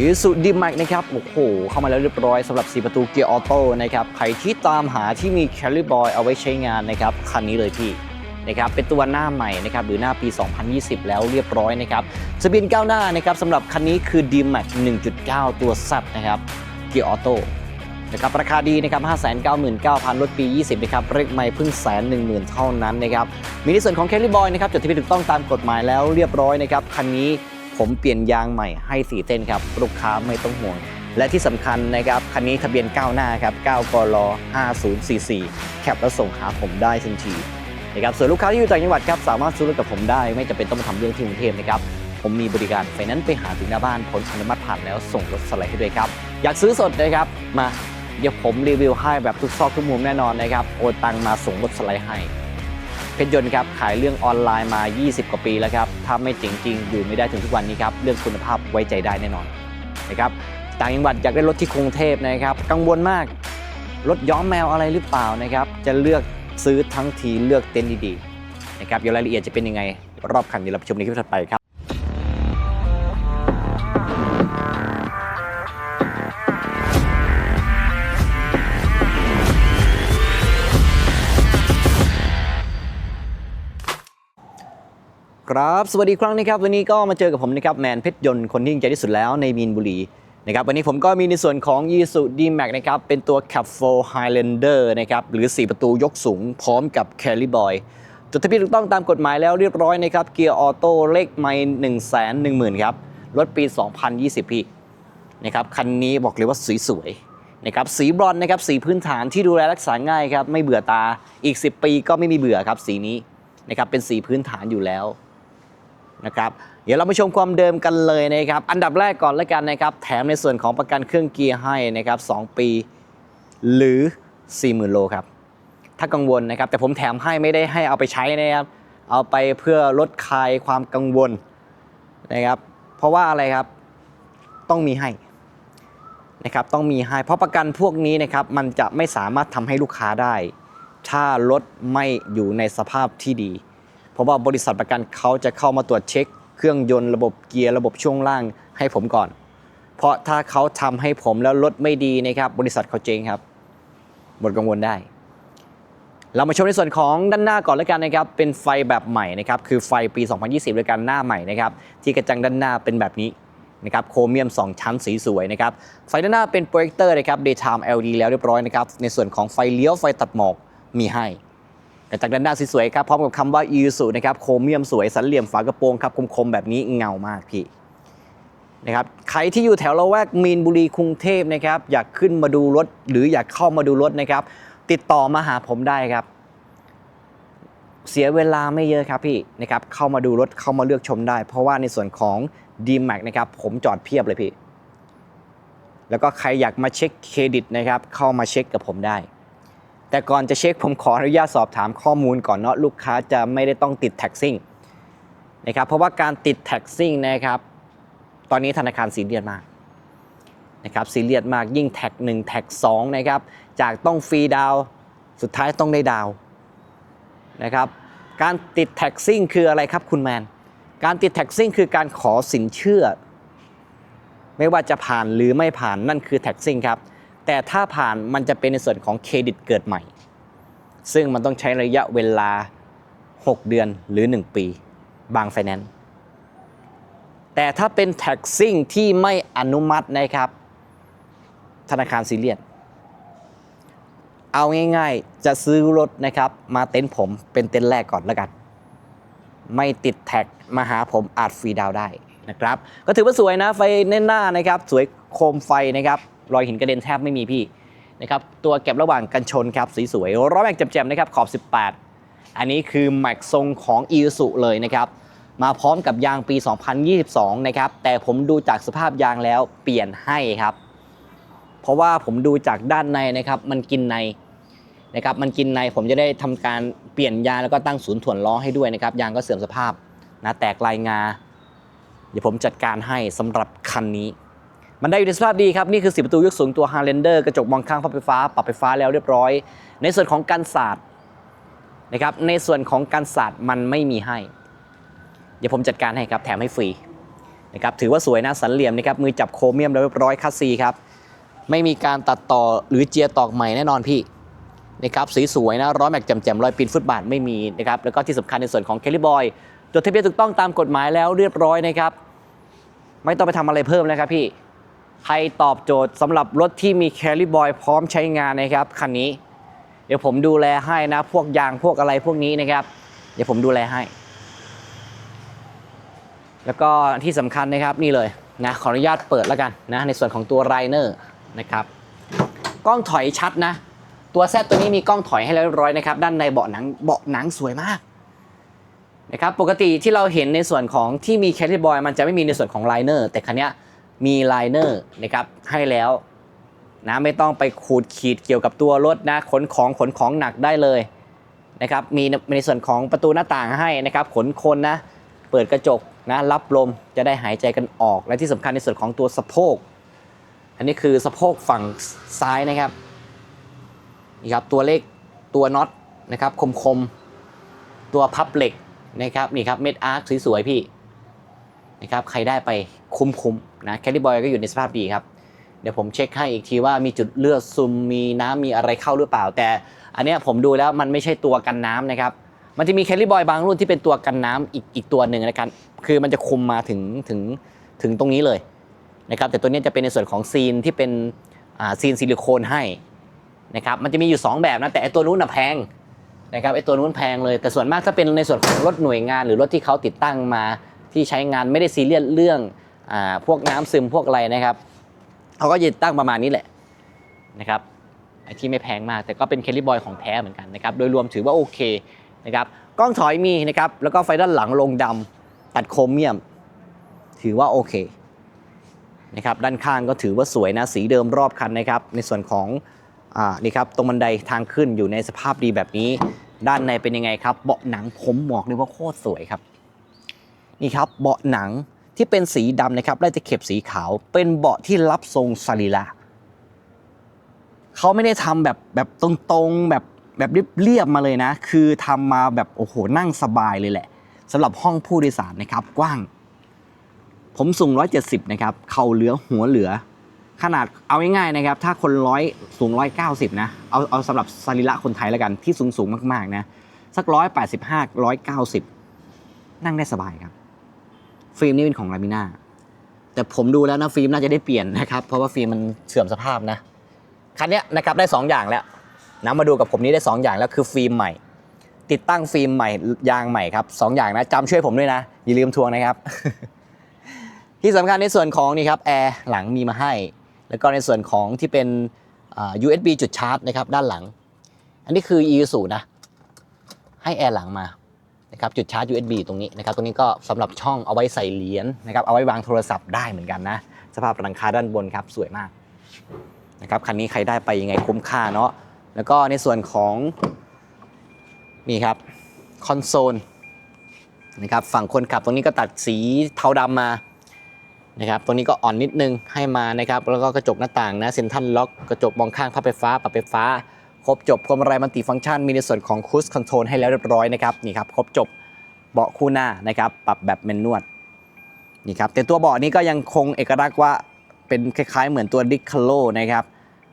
อีสุดีแม็กนะครับ โอ้โห เข้ามาแล้วเรียบร้อยสำหรับ 4 ประตูเกียร์ออโต้นะครับ ใครที่ตามหาที่มีแคลิบอยเอาไว้ใช้งานนะครับ คันนี้เลยพี่นะครับเป็นตัวหน้าใหม่นะครับหรือหน้าปี 2020 แล้วเรียบร้อยนะครับสปินก้าวหน้านะครับสำหรับคันนี้คือ d m a x 1.9 ตัวซับนะครับเกียร์ออโต้นะครับราคาดีนะครับ 599,000รถปี 20 นะครับเรกไม่เพิ่งแสนหนึ่งหมื่นเท่านั้นนะครับมีในส่วนของแคลิบอยนะครับจดทะเบียนถูกต้องตามกฎหมายแล้วเรียบร้อยนะครับคันนี้ ผมเปลี่ยนยางใหม่ให้ 4 เส้นครับ ลูกค้าไม่ต้องห่วง และที่สำคัญนะครับ คันนี้ทะเบียนก้าวหน้าครับ 9กล5044 แคปแล้วส่งหาผมได้ทันทีนะครับส่วนลูกค้าที่อยู่ต่างจังหวัดครับสามารถซื้อรถกับผมได้ ไม่จำเป็นต้องมาทำเรื่องที่กรุงเทพนะครับผมมีบริการไฟนนซ์ไปหาถึงหน้าบ้านผลอนุมัติผ่านแล้วส่งรถสไลด์ให้ด้วยครับอยากซื้อสดนะครับมาเดี๋ยวผมรีวิวให้แบบทุกซอกทุกมุมแน่นอนนะครับโอนตังมาส่งรถสไลด์ให้ เพชรยนต์ครับขายเรื่องออนไลน์มา 20 กว่าปีแล้วครับถ้าไม่เจ๋งจริงอยู่ไม่ได้ถึงทุกวันนี้ครับเรื่องคุณภาพไว้ใจได้แน่นอนนะครับต่างจังหวัดอยากได้รถที่กรุงเทพนะครับกังวลมากรถย้อมแมวอะไรหรือเปล่านะครับจะเลือกซื้อทั้งทีเลือกเต็นท์ดีๆนะครับเดี๋ยวรายละเอียดจะเป็นยังไง รอบคันเดี๋ยวเราไปชมในคลิปถัดไปครับ ครับสวัสดีครั้งนะครับวันนี้ก็มาเจอกับผมนะครับแมนเพชรยนต์คนที่ยิ่งใจที่สุดแล้วในมีนบุรีนะครับวันนี้ผมก็มีในส่วนของ y ีสุดีแม็กนะครับเป็นตัว Cap 4 Highlander นะครับหรือ 4 ประตูยกสูงพร้อมกับ c a r r y Boy จดทะเบียนถูกต้องตามกฎหมายแล้วเรียบร้อยนะครับเกียร์ออโต้เลขไม่1 1 0 0 0 0ครับรถปี 2020 พี่นะครับคันนี้บอกเลยว่าสวยๆนะครับสีบรอนนะครับสีพื้นฐานที่ดูแลรักษาง่ายครับไม่เบื่อตาอีก 10 ปีก็ไม่มีเบื่อครับสีนี้นะครับเป็นสีพื้นฐานอยู่แล้ว นะครับเดี๋ยวเรามาชมความเดิมกันเลยนะครับ อันดับแรกก่อนแล้วกันนะครับ แถมในส่วนของประกันเครื่องเกียร์ให้นะครับ2ปี หรือ 40,000 โลครับ ถ้ากังวลนะครับ แต่ผมแถมให้ไม่ได้ให้เอาไปใช้นะครับ เอาไปเพื่อลดคลายความกังวลนะครับ เพราะว่าอะไรครับ ต้องมีให้นะครับ ต้องมีให้ เพราะประกันพวกนี้นะครับ มันจะไม่สามารถทำให้ลูกค้าได้ ถ้ารถไม่อยู่ในสภาพที่ดี เพราะว่าบริษัทประกันเขาจะเข้ามาตรวจเช็ค เครื่องยนต์ระบบเกียร์ระบบช่วงล่างให้ผมก่อน เพราะถ้าเขาทำให้ผมแล้วรถไม่ดีนะครับบริษัทเขาเจ๊งครับหมดกังวลได้ เรามาชมในส่วนของด้านหน้าก่อนแล้วกันนะครับ เป็นไฟแบบใหม่นะครับคือไฟปี 2020ด้วยกันหน้าใหม่นะครับที่กระจังด้านหน้าเป็นแบบนี้นะครับโครเมียม 2 ชั้นสีสวยนะครับไฟด้านหน้าเป็นโปรเจคเตอร์นะครับ daytime LED แล้วเรียบร้อยนะครับในส่วนของไฟเลี้ยวไฟตัดหมอกมีให้ จังด้านหน้าสวยๆครับพร้อมกับคำว่า i s u นะครับโครเมียมสวยสันเหลี่ยมฝากระโปรงครับคมๆแบบนี้เงามากพี่นะครับใครที่อยู่แถวละแวกมีนบุรีกรุงเทพนะครับอยากขึ้นมาดูรถหรืออยากเข้ามาดูรถนะครับ ติดต่อมาหาผมได้ครับ เสียเวลาไม่เยอะครับพี่นะครับเข้ามาดูรถเข้ามาเลือกชมได้ เพราะว่าในส่วนของ d m a x นะครับผมจอดเพียบเลยพี่ แล้วก็ใครอยากมาเช็คเครดิตนะครับเข้ามาเช็คกับผมได้ แต่ก่อนจะเช็คผมขออนุญาตสอบถามข้อมูลก่อนเนาะลูกค้าจะไม่ได้ต้องติดแท็กซิ่งนะครับเพราะว่าการติดแท็กซิ่งนะครับตอนนี้ธนาคารซีเรียสมากนะครับซีเรียสมากยิ่งแท็ก1แท็ก2นะครับจากต้องฟรีดาวสุดท้ายต้องได้ดาวน์นะครับการติดแท็กซิ่งคืออะไรครับคุณแมน การติดแท็กซิ่งคือการขอสินเชื่อ ไม่ว่าจะผ่านหรือไม่ผ่านนั่นคือแท็กซิ่งครับ แต่ถ้าผ่านมันจะเป็นในส่วนของเครดิตเกิดใหม่ ซึ่งมันต้องใช้ระยะเวลา 6 เดือนหรือ 1 ปี บางไฟแนนซ์แต่ถ้าเป็นแท็กซิ่งที่ไม่อนุมัตินะครับ ธนาคารซีเรียสเอาง่ายๆ จะซื้อรถนะครับ มาเต็นท์ผมเป็นเต็นท์แรกก่อนแล้วกัน ไม่ติดแท็กมาหาผมอาจฟรีดาวได้นะครับ ก็ถือว่าสวยนะไฟเน้นหน้านะครับ สวยโคมไฟนะครับ รอยหินกระเด็นแทบไม่มีพี่นะครับตัวเก็บระหว่างกันชนครับสีสวยร้อยแม็กแจ่มๆนะครับขอบ 18 อันนี้คือแม็กทรงของอีสุเลยนะครับมาพร้อมกับยางปี 2022 นะครับแต่ผมดูจากสภาพยางแล้วเปลี่ยนให้ครับ เพราะว่าผมดูจากด้านในนะครับมันกินในนะครับมันกินในผมจะได้ทำการเปลี่ยนยางแล้วก็ตั้งศูนย์ถ่วนล้อให้ด้วยนะครับยางก็เสื่อมสภาพนะแตกลายงา เดี๋ยวผมจัดการให้สำหรับคันนี้ มันได้อยู่ในสภาพดีครับ นี่คือสีประตูยกสูงตัว Highlander กระจกมองข้างพับไฟฟ้า ปรับไฟฟ้าแล้วเรียบร้อย ในส่วนของการสาดนะครับในส่วนของการสาดมันไม่มีให้ เดี๋ยวผมจัดการให้ครับแถมให้ฟรีนะครับถือว่าสวยนะสันเหลี่ยมนะครับมือจับโครเมียมเรียบร้อยคัสซีครับไม่มีการตัดต่อหรือเจียตอกใหม่แน่นอนพี่นะครับสีสวยนะร้อยแม็กแจ่มๆรอยปีนฟุตบาทไม่มีนะครับแล้วก็ที่สำคัญในส่วนของเคลลี่บอยจดทะเบียนถูกต้องตามกฎหมายแล้วเรียบร้อยนะครับ ไม่ต้องไปทำอะไรเพิ่มแล้วครับพี่ ใครตอบโจทย์สำหรับรถที่มีแคลริบอยพร้อมใช้งานนะครับคันนี้ เดี๋ยวผมดูแลให้นะ พวกยางพวกอะไรพวกนี้นะครับ เดี๋ยวผมดูแลให้ แล้วก็ที่สำคัญนะครับนี่เลยนะขออนุญาตเปิดแล้วกันนะในส่วนของตัวไรเนอร์นะครับกล้องถอยชัดนะ ตัวแซตัวนี้มีกล้องถอยให้แล้วเรียบร้อยนะครับ ด้านในเบาะหนังเบาะหนังสวยมากนะครับปกติที่เราเห็นในส่วนของที่มีแคลริบอยมันจะไม่มีในส่วนของไลเนอร์แต่คันนี้ มีไลเนอร์นะครับให้แล้วนะไม่ต้องไปขูดขีดเกี่ยวกับตัวรถนะขนของขนของหนักได้เลยนะครับมีในส่วนของประตูหน้าต่างให้นะครับขนคนนะเปิดกระจกนะรับลมจะได้หายใจกันออก และที่สำคัญในส่วนของตัวสะโพก อันนี้คือสะโพกฝั่งซ้ายนะครับนี่ครับตัวเลขตัวน็อตนะครับคมคมๆตัวพับเหล็กนะครับนี่ครับเม็ดอาร์คสวยๆพี่นะครับใครได้ไปคุ้มๆ นะแคลรี่บอยก็อยู่ในสภาพดีครับ เดี๋ยวผมเช็คให้อีกทีว่ามีจุดเลือดซึมมีน้ำมีอะไรเข้าหรือเปล่า แต่อันนี้ผมดูแล้วมันไม่ใช่ตัวกันน้ำนะครับมันจะมีแคลรี่บอยบางรุ่นที่เป็นตัวกันน้ำอีกอีกตัวหนึ่งนะครับคือมันจะคุมมาถึงถึงถึงตรงนี้เลยนะครับแต่ตัวนี้จะเป็นในส่วนของซีนที่เป็นอ่าซีนซิลิโคนให้นะครับมันจะมีอยู่ 2 แบบนะแต่ไอตัวนู้นน่ะแพงนะครับไอตัวนู้นแพงเลยแต่ส่วนมากถ้าเป็นในส่วนของรถหน่วยงาน หรือรถที่เขาติดตั้งมาที่ใช้งานไม่ได้ซีเรียสเรื่อง อ่าพวกน้ำซึมพวกอะไรนะครับเขาก็จะติดตั้งประมาณนี้แหละนะครับไอที่ไม่แพงมากแต่ก็เป็นแคลิบอยของแท้เหมือนกันนะครับโดยรวมถือว่าโอเคนะครับกล้องถอยมีนะครับแล้วก็ไฟด้านหลังลงดำตัดโครเมียม ถือว่าโอเคนะครับด้านข้างก็ถือว่าสวยนะสีเดิมรอบคันนะครับ ในส่วนของอ่านี่ครับตรงบันไดทางขึ้นอยู่ในสภาพดีแบบนี้ ด้านในเป็นยังไงครับ เบาะหนังผมบอกเลยว่าโคตรสวยครับ นี่ครับเบาะหนัง ที่เป็นสีดำนะครับไล่ตะเข็บสีขาว เป็นเบาะที่รับทรงสรีระเขาไม่ได้ทำแบบแบบตรงๆแบบแบบเรียบๆมาเลยนะ คือทำมาแบบโอ้โหนั่งสบายเลยแหละสำหรับห้องผู้โดยสารนะครับกว้าง ผมสูง 170 นะครับ เข่าเหลือหัวเหลือ ขนาดเอาง่ายๆนะครับ ถ้าคนร้อยสูง 190 นะเอาเอาสำหรับสรีระคนไทยแล้วกันที่สูงสูงๆมากๆนะสัก 185 190 นั่งได้สบายครับ ฟิล์มนี่เป็นของลามิน่าแต่ผมดูแล้วนะฟิล์มน่าจะได้เปลี่ยนนะครับ เพราะว่าฟิล์มมันเสื่อมสภาพนะ คันนี้นะครับได้ 2 อย่างแล้วนะมาดูกับผมนี้ได้ 2 อย่างแล้วคือฟิล์มใหม่ ติดตั้งฟิล์มใหม่ยางใหม่ครับสองอย่างนะจำช่วยผมด้วยนะ อย่าลืมทวงนะครับ ที่สำคัญในส่วนของนี่ครับแอร์หลังมีมาให้ แล้วก็ในส่วนของที่เป็น USB จุดชาร์จนะครับด้านหลัง อันนี้คือ e ู u นะให้แอร์หลังมา นะครับจุดชาร์จ USB ตรงนี้นะครับตรงนี้ก็สำหรับช่องเอาไว้ใส่เหรียญนะครับเอาไว้วางโทรศัพท์ได้เหมือนกันนะ สภาพหลังคาด้านบนครับสวยมากนะครับคันนี้ใครได้ไปยังไงคุ้มค่าเนาะแล้วก็ในส่วนของนี่ครับคอนโซลนะครับฝั่งคนขับตรงนี้ก็ตัดสีเทาดำมานะครับตรงนี้ก็อ่อนนิดนึงให้มานะครับแล้วก็กระจกหน้าต่างนะเซ็นทรัลล็อกกระจกมองข้างพับไฟฟ้าปรับไฟฟ้า ครบจบพวงมาลัยมัลติฟังก์ชัน มีในส่วนของคูสคอนโทรลให้แล้วเรียบร้อยนะครับนี่ครับครบจบเบาะคู่หน้านะครับปรับแบบแมนนวลนี่ครับแต่ตัวเบาะนี้ก็ยังคงเอกลักษณ์ว่าเป็นคล้ายๆ เหมือนตัวดิคาโลนะครับ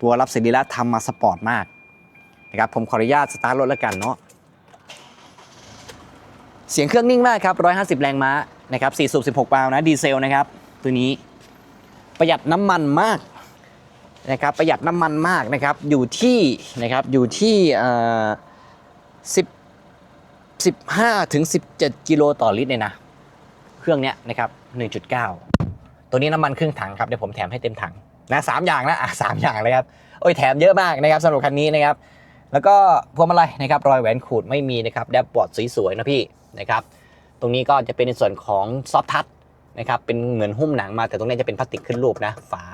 ตัวรับสรีระทำมาสปอร์ตมากนะครับผมขออนุญาตสตาร์ทรถแล้วกันเนาะเสียงเครื่องนิ่งมากครับ 150 แรงม้านะครับ4สูบ16วาล์วนะ ดีเซลนะครับ ตัวนี้ประหยัดน้ำมันมาก นะครับประหยัดน้ำมันมากนะครับอยู่ที่นะครับอยู่ที่เอ่อ10 15ถึง17กิโลต่อลิตรเลยนะ เครื่องเนี้ยนะครับ1.9ตัวนี้น้ำมันครึ่งถังครับเดี๋ยวผมแถมให้เต็มถังนะสามอย่างนะอะสามอย่างเลยครับโอ้ยแถมเยอะมากนะครับสำหรับคันนี้นะครับ แล้วก็พวงมาลัยนะครับรอยแหวนขูดไม่มีนะครับแดชบอร์ดสวยๆนะพี่นะครับ ตรงนี้ก็จะเป็นในส่วนของซอฟทัชนะครับเป็นเหมือนหุ้มหนังมาแต่ตรงนี้จะเป็นพลาสติกขึ้นรูปนะฝา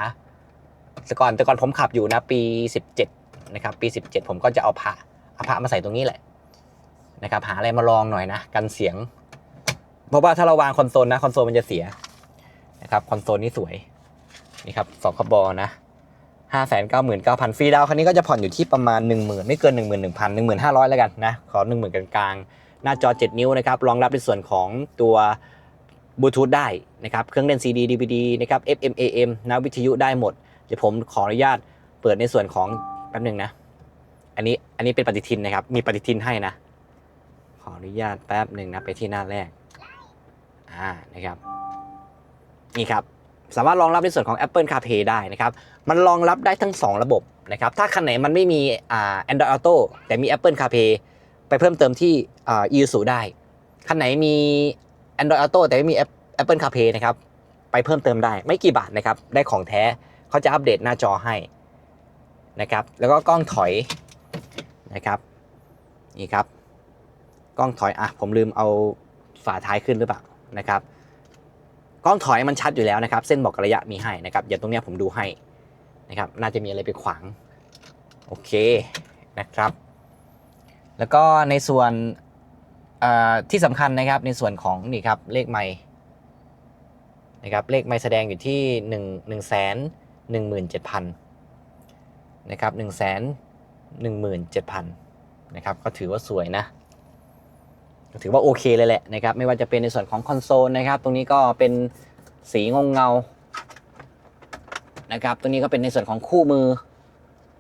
แต่ก่อนแต่ก่อนผมขับอยู่นะปี 17 นะครับ ปี 17 ผมก็จะเอาผ้าเอาผ้ามาใส่ตรงนี้แหละนะครับหาอะไรมาลองหน่อยนะกันเสียง เพราะว่าถ้าเราวางคอนโซลนะคอนโซลมันจะเสียนะครับคอนโซลนี่สวยนี่ครับสองขบอนะห้าแสนเก้าหมื่นเก้าพันฟรีดาวคันนี้ก็จะผ่อนอยู่ที่ประมาณหนึ่งหมื่นไม่เกินหนึ่งหมื่นหนึ่งพันหนึ่งหมื่นห้าร้อยแล้วกันนะขอหนึ่งหมื่นกลางๆหน้าจอ7นิ้วนะครับรองรับในส่วนของตัวบลูทูธได้นะครับเครื่องเล่น CD DVD นะครับ FM AM นะวิทยุได้หมด เดี๋ยวผมขออนุญาตเปิดในส่วนของแป๊บหนึ่งนะ อันนี้อันนี้เป็นปฏิทินนะครับ มีปฏิทินให้นะ ขออนุญาตแป๊บหนึ่งนะไปที่หน้าแรก อ่านะครับ นี่ครับ สามารถรองรับในส่วนของ Apple CarPlay ได้นะครับ มันรองรับได้ทั้ง 2 ระบบนะครับ ถ้าคันไหนมันไม่มีอ่า Android Auto แต่มี Apple CarPlay ไปเพิ่มเติมที่อ่า Isuzu ได้ คันไหนมี Android Auto แต่ไม่มี Apple CarPlay นะครับ ไปเพิ่มเติมได้ไม่กี่บาทนะครับ ได้ของแท้ เขาจะอัปเดตหน้าจอให้นะครับ แล้วก็กล้องถอยนะครับ นี่ครับ กล้องถอย อะ ผมลืมเอาฝาท้ายขึ้นหรือเปล่านะครับ กล้องถอยมันชัดอยู่แล้วนะครับ เส้นบอกระยะมีให้นะครับ อย่างตรงเนี้ยผมดูให้นะครับ น่าจะมีอะไรไปขวาง โอเคนะครับ แล้วก็ในส่วนเอ่อที่สำคัญนะครับในส่วนของนี่ครับเลขไมค์นะครับเลขไมค์แสดงอยู่ที่1 1 1 7 0 0 0นะครับ1 1 7 0 0 0นะครับก็ถือว่าสวยนะถือว่าโอเคเลยแหละนะครับไม่ว่าจะเป็นในส่วนของคอนโซลนะครับตรงนี้ก็เป็นสีเงเงานะครับตรงนี้ก็เป็นในส่วนของคู่มือ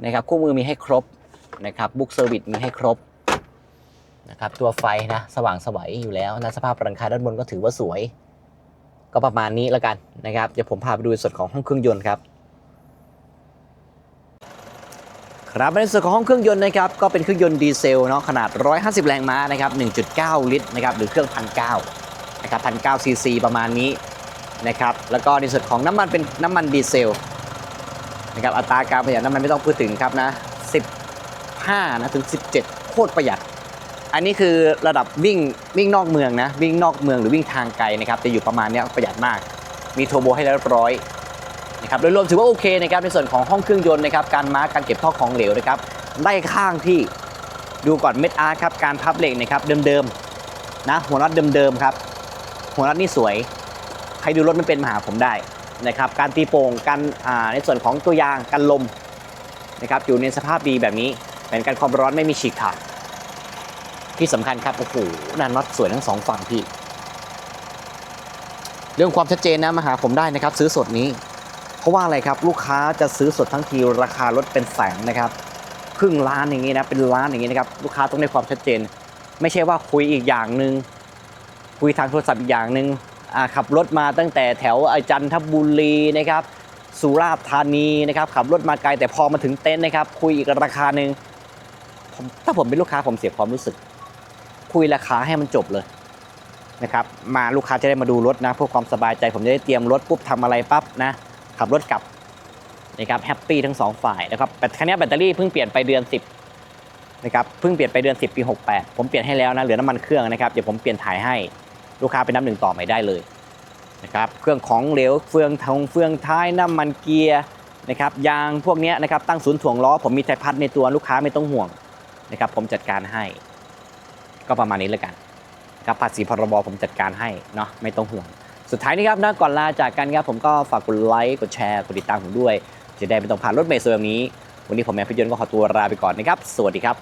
นะครับคู่มือมีให้ครบนะครับบุ๊กเซอร์วิสมีให้ครบนะครับตัวไฟนะสว่างสวัยอยู่แล้วนะสภาพรังคาด้านบนก็ถือว่าสวย ก็ประมาณนี้แล้วกันนะครับเดี๋ยวผมพาไปดูในส่วนของห้องเครื่องยนต์ครับ ครับในส่วนของห้องเครื่องยนต์นะครับก็เป็นเครื่องยนต์ดีเซลเนาะขนาด 150 แรงม้านะครับ 1.9 ลิตรนะครับหรือเครื่อง1,900นะครับ1,900ซีซีประมาณนี้นะครับแล้วก็ในส่วนของน้ำมันเป็นน้ำมันดีเซลนะครับอัตราการประหยัดน้ำมันไม่ต้องพูดถึงครับนะ 15 นะถึง 17 โคตรประหยัด อันนี้คือระดับวิ่งวิ่งนอกเมืองนะวิ่งนอกเมืองหรือวิ่งทางไกลนะครับจะอยู่ประมาณนี้ประหยัดมาก มีโทโบให้เรียบร้อย นะครับโดยรวมถือว่าโอเคนะครับในส่วนของห้องเครื่องยนต์นะครับการมาร์กการเก็บท่อของเหลวนะครับได้ข้างที่ดูก่อนเม็ดอาร์ครับการพับเหล็กนะครับเดิมๆนะหัวน็อตเดิมๆครับหัวน็อตนี่สวย ใครดูรถไม่เป็นมาหาผมได้นะครับการตีโป่งการในส่วนของตัวยางกันลมนะครับอยู่ในสภาพดีแบบนี้เป็นการความร้อนไม่มีฉีกขาดที่สำคัญครับโอ้โหนันน็อตสวยทั้งสองฝั่งพี่ เรื่องความชัดเจนนะมาหาผมได้นะครับ ซื้อสดนี้ เพราะว่าอะไรครับลูกค้าจะซื้อสดทั้งทีราคารถเป็นแสนนะครับครึ่งล้านอย่างนี้นะเป็นล้านอย่างนี้นะครับลูกค้าต้องได้ความชัดเจน ไม่ใช่ว่าคุยอีกอย่างหนึ่งคุยทางโทรศัพท์อีกอย่างหนึ่งขับรถมาตั้งแต่แถวอจันทบุรีนะครับสุราษฎร์ธานีนะครับขับรถมาไกลแต่พอมาถึงเต็นท์นะครับ คุยอีกราคาหนึ่งถ้าผมเป็นลูกค้าผมเสียความรู้สึก คุยราคาให้มันจบเลยนะครับมาลูกค้าจะได้มาดูรถนะเพื่อความสบายใจผมจะได้เตรียมรถปุ๊บทำอะไรปั๊บนะ ขับรถกลับนะครับแฮปปี้ทั้งสองฝ่ายนะครับแต่คันนี้แบตเตอรี่เพิ่งเปลี่ยนไปเดือน 10นะครับเพิ่งเปลี่ยนไปเดือน 10 ปี 68 ผมเปลี่ยนให้แล้วนะเหลือน้ำมันเครื่องนะครับเดี๋ยวผมเปลี่ยนถ่ายให้ลูกค้าเป็นน้ำหนึ่งต่อใหม่ได้เลยนะครับเครื่องของเหลวเฟืองทงเฟืองท้ายน้ำมันเกียร์นะครับยางพวกนี้นะครับตั้งศูนย์ถ่วงล้อ ผมมีไทพัดในตัวลูกค้าไม่ต้องห่วงนะครับผมจัดการให้ ก็ประมาณนี้แล้วกันครับภาษีพรบผมจัดการให้เนาะไม่ต้องห่วง สุดท้ายนี้ครับนะก่อนลาจากกันครับผมก็ฝากกดไลค์กดแชร์กดติดตามผมด้วย จะได้ไม่ต้องผ่านรถเมล์สวยแบบนี้ วันนี้ผมแมนพิยนต์ก็ขอตัวลาไปก่อนนะครับ สวัสดีครับ